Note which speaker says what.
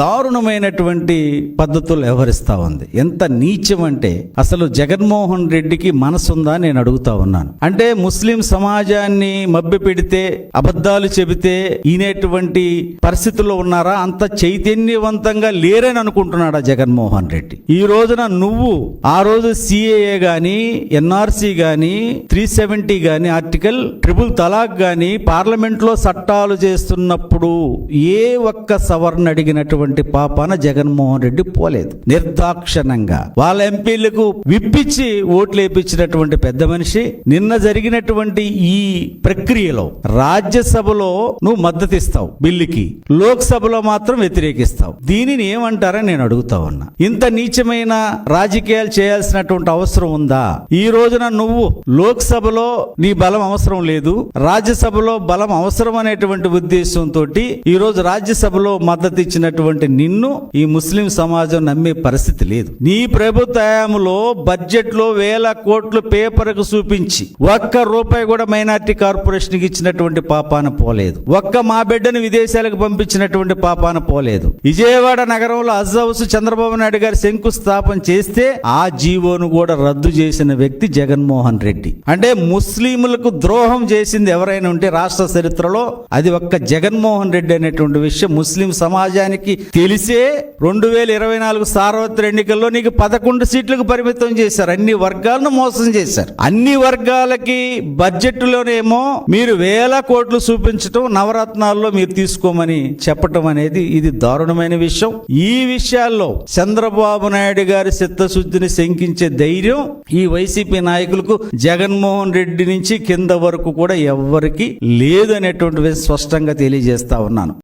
Speaker 1: దారుణమైనటువంటి పద్ధతులు వ్యవహరిస్తా ఉంది. ఎంత నీచం అంటే అసలు జగన్మోహన్ రెడ్డికి మనసుందా నేను అడుగుతా ఉన్నాను. అంటే ముస్లిం సమాజాన్ని మభ్య పెడితే అబద్ధాలు చెబితే ఈనేటువంటి పరిస్థితుల్లో ఉన్నారా? అంత చైతన్యవంతంగా లేరని అనుకుంటున్నాడా జగన్మోహన్ రెడ్డి. ఈ రోజున నువ్వు ఆ రోజు సిఏఏ గాని ఎన్ఆర్సి గాని త్రీ సెవెంటీ గాని ఆర్టికల్ ట్రిపుల్ తలాక్ గాని పార్లమెంట్లో చట్టాలు చేస్తున్నప్పుడు ఏ ఒక్క సవరణ అడిగినటువంటి పాపాన జగన్మోహన్ రెడ్డి పోలేదు. నిర్దాక్షణంగా వాళ్ళ ఎంపీలకు విప్పించి ఓట్లు వేయించినటువంటి పెద్ద మనిషి నిన్న జరిగినటువంటి ఈ ప్రక్రియలో రాజ్యసభలో నువ్వు మద్దతు ఇస్తావు బిల్లుకి లోక్సభలో మాత్రం వ్యతిరేకిస్తావు. దీనిని ఏమంటారని నేను అడుగుతా ఉన్నా. ఇంత నీచమైన రాజకీయాలు చేయాల్సినటువంటి అవసరం ఉందా? ఈ రోజున నువ్వు లోక్సభలో నీ బలం అవసరం లేదు రాజ్యసభలో బలం అవసరం అనేటువంటి ఉద్దేశంతో ఈ రోజు రాజ్యసభలో మద్దతు ఇచ్చినటువంటి నిన్ను ఈ ముస్లిం సమాజం నమ్మే పరిస్థితి లేదు. నీ ప్రభుత్వ హయాంలో బడ్జెట్లో వేల కోట్లు పేపర్కు చూపించి ఒక్క రూపాయి కూడా మైనార్టీ కార్పొరేషన్కి ఇచ్చినటువంటి పాపాన పోలేదు. ఒక్క మా బిడ్డను విదేశాలకు పంపించినటువంటి పాపాన పోలేదు. విజయవాడ నగరంలో హజ్ హౌస్ చంద్రబాబు నాయుడు గారు శంకుస్థాపన చేస్తే ఆ జీవోను కూడా రద్దు చేసిన వ్యక్తి జగన్మోహన్ రెడ్డి. అంటే ముస్లింలకు ద్రోహం చేసింది ఎవరైనా ఉంటే రాష్ట్ర చరిత్రలో అది ఒక్క జగన్మోహన్ రెడ్డి అనేటువంటి విషయం ముస్లిం సమాజానికి తెలిసే రెండు వేల ఇరవై నాలుగు సార్వత్రిక ఎన్నికల్లో నీకు పదకొండు సీట్లకు పరిమితం చేశారు. అన్ని వర్గాలను మోసం చేశారు. అన్ని వర్గాలకి బడ్జెట్లోనేమో మీరు వేల కోట్లు చూపించటం నవరత్నాల్లో మీరు తీసుకోమని చెప్పటం అనేది ఇది దారుణమైన విషయం. ఈ విషయాల్లో చంద్రబాబు నాయుడు గారి చిత్తశుద్ధిని శంకించే ధైర్యం ఈ వైసీపీ నాయకులకు జగన్మోహన్ రెడ్డి నుంచి కింద వరకు కూడా ఎవ్వరికి లేదు అనేటువంటి స్పష్టంగా తెలియజేస్తా ఉన్నాను.